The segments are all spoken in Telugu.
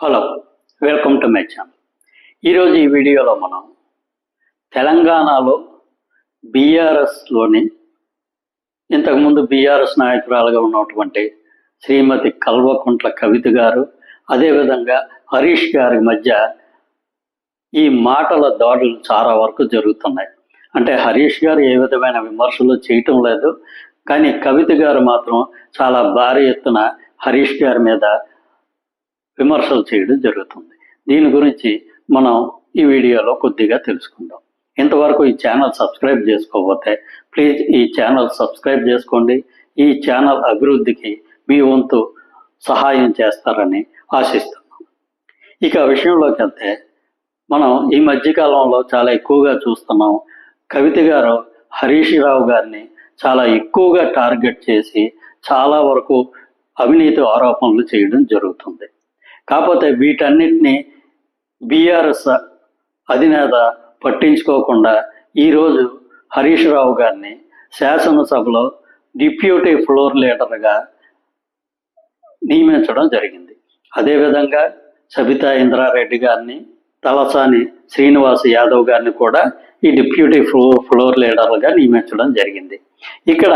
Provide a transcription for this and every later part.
Hello welcome to my channel ఈరోజు ఈ వీడియోలో మనం తెలంగాణలో బీఆర్ఎస్లోని ఇంతకుముందు బీఆర్ఎస్ నాయకురాలుగా ఉన్నటువంటి శ్రీమతి కల్వకుంట్ల కవిత గారు అదేవిధంగా హరీష్ గారి మధ్య ఈ మాటల దాడులు చాలా వరకు జరుగుతున్నాయి. అంటే హరీష్ గారు ఏ విధమైన విమర్శలు చేయటం లేదు కానీ కవిత గారు మాత్రం చాలా భారీ ఎత్తున హరీష్ గారి మీద విమర్శలు చేయడం జరుగుతుంది. దీని గురించి మనం ఈ వీడియోలో కొద్దిగా తెలుసుకుందాం. ఇంతవరకు ఈ ఛానల్ సబ్స్క్రైబ్ చేసుకోకపోతే ప్లీజ్ ఈ ఛానల్ సబ్స్క్రైబ్ చేసుకోండి. ఈ ఛానల్ అభివృద్ధికి మీ వంతు సహాయం చేస్తారని ఆశిస్తున్నాం. ఇక ఆ విషయంలోకి వెళ్తే మనం ఈ మధ్యకాలంలో చాలా ఎక్కువగా చూస్తున్నాం. కవిత గారు హరీష్ రావు గారిని చాలా ఎక్కువగా టార్గెట్ చేసి చాలా వరకు అవినీతి ఆరోపణలు చేయడం జరుగుతుంది. కాకపోతే వీటన్నిటిని బీఆర్ఎస్ అధినేత పట్టించుకోకుండా ఈరోజు హరీష్ రావు గారిని శాసనసభలో డిప్యూటీ ఫ్లోర్ లీడర్గా నియమించడం జరిగింది. అదేవిధంగా సబితా ఇంద్రారెడ్డి గారిని తలసాని శ్రీనివాస్ యాదవ్ గారిని కూడా ఈ డిప్యూటీ ఫ్లో ఫ్లోర్ లీడర్గా నియమించడం జరిగింది. ఇక్కడ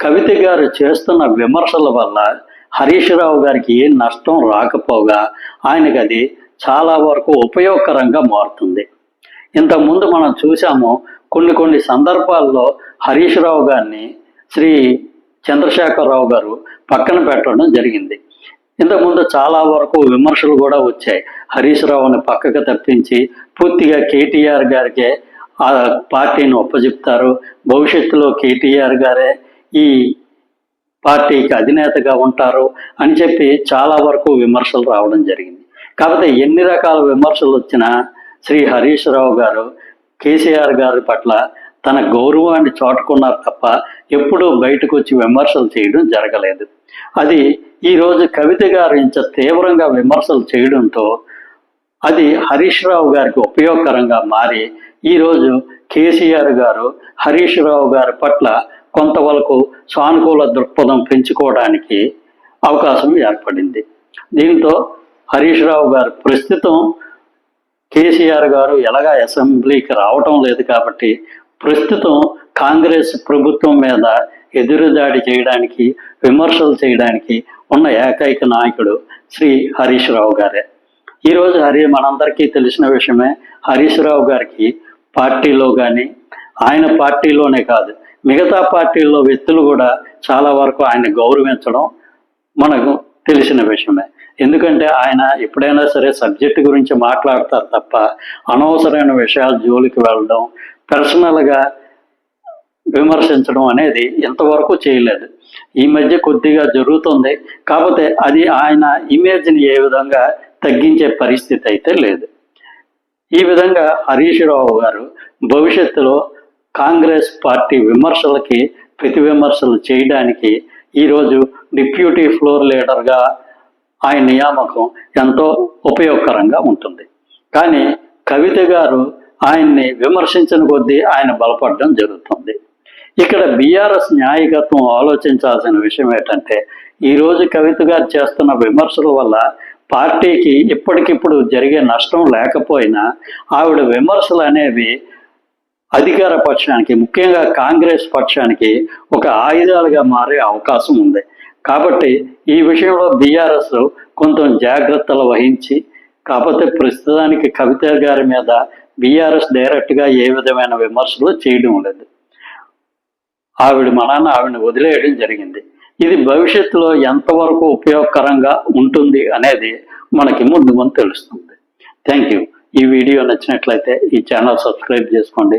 కవిత గారు చేస్తున్న విమర్శల వల్ల హరీష్ రావు గారికి నష్టం రాకపోగా ఆయనకి అది చాలా వరకు ఉపయోగకరంగా మారుతుంది. ఇంతకుముందు మనం చూసాము కొన్ని కొన్ని సందర్భాల్లో హరీష్ రావు గారిని శ్రీ చంద్రశేఖరరావు గారు పక్కన పెట్టడం జరిగింది. ఇంతకుముందు చాలా వరకు విమర్శలు కూడా వచ్చాయి. హరీష్ రావుని పక్కకు తప్పించి పూర్తిగా కేటీఆర్ గారికే ఆ పార్టీని ఒప్పజెప్తారు. భవిష్యత్తులో కేటీఆర్ గారే ఈ పార్టీకి అధినేతగా ఉంటారు అని చెప్పి చాలా వరకు విమర్శలు రావడం జరిగింది. కాకపోతే ఎన్ని రకాల విమర్శలు వచ్చినా శ్రీ హరీష్ రావు గారు కేసీఆర్ గారి పట్ల తన గౌరవాన్ని చాటుకున్నారు తప్ప ఎప్పుడూ బయటకు వచ్చి విమర్శలు చేయడం జరగలేదు. అది ఈరోజు కవిత గారు ఇంత తీవ్రంగా విమర్శలు చేయడంతో అది హరీష్ రావు గారికి ఉపయోగకరంగా మారి ఈరోజు కేసీఆర్ గారు హరీష్ రావు గారి పట్ల కొంతవరకు సానుకూల దృక్పథం పెంచుకోవడానికి అవకాశం ఏర్పడింది. దీంతో హరీష్ రావు గారు ప్రస్తుతం కేసీఆర్ గారు ఎలాగా అసెంబ్లీకి రావటం లేదు కాబట్టి ప్రస్తుతం కాంగ్రెస్ ప్రభుత్వం మీద ఎదురుదాడి చేయడానికి విమర్శలు చేయడానికి ఉన్న ఏకైక నాయకుడు శ్రీ హరీష్ రావు గారే. ఈరోజు హరి మనందరికీ తెలిసిన విషయమే హరీష్ రావు గారికి పార్టీలో కానీ ఆయన పార్టీలోనే కాదు మిగతా పార్టీల్లో వ్యక్తులు కూడా చాలా వరకు ఆయన గౌరవించడం మనకు తెలిసిన విషయమే. ఎందుకంటే ఆయన ఎప్పుడైనా సరే సబ్జెక్ట్ గురించి మాట్లాడతారు తప్ప అనవసరమైన విషయాల జోలికి వెళ్ళడం పర్సనల్గా విమర్శించడం అనేది ఇంతవరకు చేయలేదు. ఈ మధ్య కొద్దిగా జరుగుతుంది. కాకపోతే అది ఆయన ఇమేజ్ని ఏ విధంగా తగ్గించే పరిస్థితి అయితే లేదు. ఈ విధంగా హరీష్ రావు గారు భవిష్యత్తులో కాంగ్రెస్ పార్టీ విమర్శలకి ప్రతి విమర్శలు చేయడానికి ఈరోజు డిప్యూటీ ఫ్లోర్ లీడర్గా ఆయన నియామకం ఎంతో ఉపయోగకరంగా ఉంటుంది. కానీ కవిత గారు ఆయన్ని విమర్శించిన కొద్దీ ఆయన బలపడడం జరుగుతుంది. ఇక్కడ బీఆర్ఎస్ న్యాయకత్వం ఆలోచించాల్సిన విషయం ఏంటంటే ఈరోజు కవిత గారు చేస్తున్న విమర్శల వల్ల పార్టీకి ఇప్పటికిప్పుడు జరిగే నష్టం లేకపోయినా ఆవిడ విమర్శలు అనేవి అధికార పక్షానికి ముఖ్యంగా కాంగ్రెస్ పక్షానికి ఒక ఆయుధాలుగా మారే అవకాశం ఉంది. కాబట్టి ఈ విషయంలో బీఆర్ఎస్ కొంచెం జాగ్రత్తలు వహించి కాకపోతే ప్రస్తుతానికి కవిత గారి మీద బీఆర్ఎస్ డైరెక్ట్గా ఏ విధమైన విమర్శలు చేయడం లేదు. ఆవిడ మనాన్న ఆవిడని వదిలేయడం జరిగింది. ఇది భవిష్యత్తులో ఎంతవరకు ఉపయోగకరంగా ఉంటుంది అనేది మనకి ముందు ముందు తెలుస్తుంది. Thank you. ఈ వీడియో నచ్చినట్లయితే ఈ ఛానల్ సబ్స్క్రైబ్ చేసుకోండి.